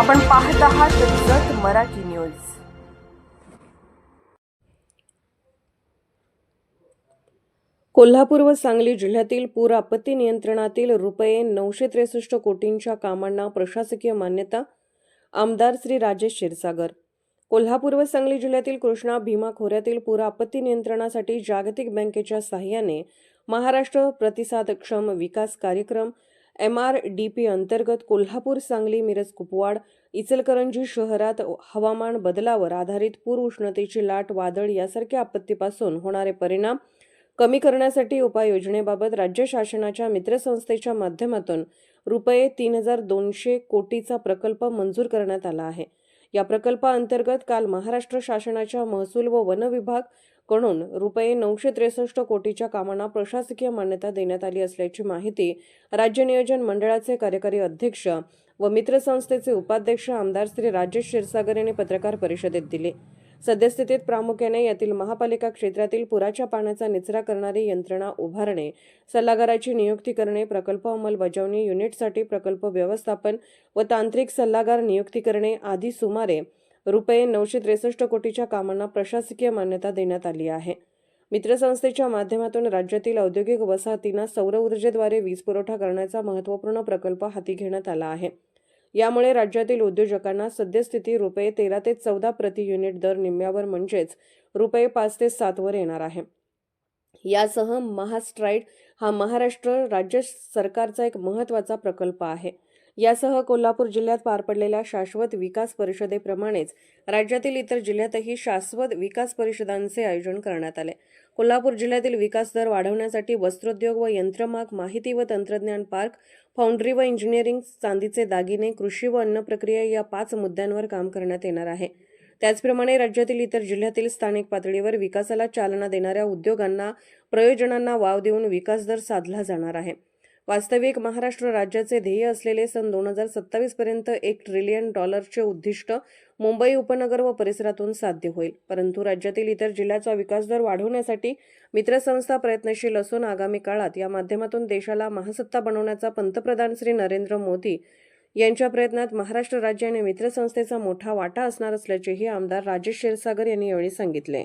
आपण पाहत आहात जत मराठी न्यूज. कोल्हापूर व सांगली जिल्ह्यातील पूर आपत्ती नियंत्रणातील रुपये नऊशे त्रेसष्ट कोटींच्या कामांना प्रशासकीय मान्यता आमदार श्री राजेश क्षीरसागर. कोल्हापूर व सांगली जिल्ह्यातील कृष्णा भीमा खोऱ्यातील पूर आपत्ती नियंत्रणासाठी जागतिक बँकेच्या सहाय्याने महाराष्ट्र प्रतिसादक्षम विकास कार्यक्रम एम आर डी पी अंतर्गत कोल्हापूर सांगली मिरज कुपवाड इचलकरंजी शहरात हवामान बदलावर आधारित पूर उष्णतेची लाट वादळ यासारख्या आपत्तीपासून होणारे परिणाम कमी करण्यासाठी उपाययोजनेबाबत राज्य शासनाच्या मित्रसंस्थेच्या माध्यमातून रुपये तीन हजार दोनशे कोटीचा प्रकल्प मंजूर करण्यात आला आहे. या प्रकल्पाअंतर्गत काल महाराष्ट्र शासनाच्या महसूल व वन विभागकडून रुपये नऊशे त्रेसष्ट कोटीच्या कामांना प्रशासकीय मान्यता देण्यात आली असल्याची माहिती राज्य नियोजन मंडळाचे कार्यकारी अध्यक्ष व मित्रसंस्थेचे उपाध्यक्ष आमदार श्री राजेश क्षीरसागर यांनी पत्रकार परिषदेत दिली. सद्यस्थितीत प्रामुख्याने यातील महापालिका क्षेत्रातील पुराच्या पाण्याचा निचरा करणारी यंत्रणा उभारणे सल्लागाराची नियुक्ती करणे प्रकल्प अंमलबजावणी युनिटसाठी प्रकल्प व्यवस्थापन व तांत्रिक सल्लागार नियुक्ती करणे आदी सुमारे रुपये नऊशे त्रेसष्ट कोटीच्या कामांना प्रशासकीय मान्यता देण्यात आली आहे. मित्रसंस्थेच्या माध्यमातून राज्यातील औद्योगिक वसाहतींना सौर ऊर्जेद्वारे वीज पुरवठा करण्याचा महत्त्वपूर्ण प्रकल्प हाती घेण्यात आला आहे. यामुळे राज्यातील उद्योजकांना सद्यस्थिती रुपये तेरा ते चौदा प्रति युनिट दर निम्म्यावर म्हणजेच रुपये पाच ते सातवर येणार आहे. यासह महास्ट्राईड हा महाराष्ट्र राज्य सरकारचा एक महत्त्वाचा प्रकल्प आहे. यासह कोल्हापूर जिल्ह्यात पार पडलेल्या शाश्वत विकास परिषदेप्रमाणेच राज्यातील इतर जिल्ह्यातही शाश्वत विकास परिषदांचे आयोजन करण्यात आले. कोल्हापूर जिल्ह्यातील विकास दर वाढवण्यासाठी वस्त्रोद्योग व यंत्रमाग माहिती व तंत्रज्ञान पार्क फाउंड्री व इंजिनिअरिंग चांदीचे दागिने कृषी व अन्न प्रक्रिया या पाच मुद्द्यांवर काम करण्यात येणार आहे. त्याचप्रमाणे राज्यातील इतर जिल्ह्यातील स्थानिक पातळीवर विकासाला चालना देणाऱ्या उद्योगांना प्रयोजनांना वाव देऊन विकास दर साधला जाणार आहे. वास्तविक महाराष्ट्र राज्याचे ध्येय असलेले सन दोन हजार सत्तावीस पर्यंत एक ट्रिलियन डॉलरचे उद्दिष्ट मुंबई उपनगर व परिसरातून साध्य होईल. परंतु राज्यातील इतर जिल्ह्याचा विकास दर वाढवण्यासाठी मित्रसंस्था प्रयत्नशील असून आगामी काळात या माध्यमातून देशाला महासत्ता बनवण्याचा पंतप्रधान श्री नरेंद्र मोदी यांच्या प्रयत्नात महाराष्ट्र राज्य आणि मित्रसंस्थेचा मोठा वाटा असणार असल्याचेही आमदार राजेश क्षीरसागर यांनी यावेळी सांगितले.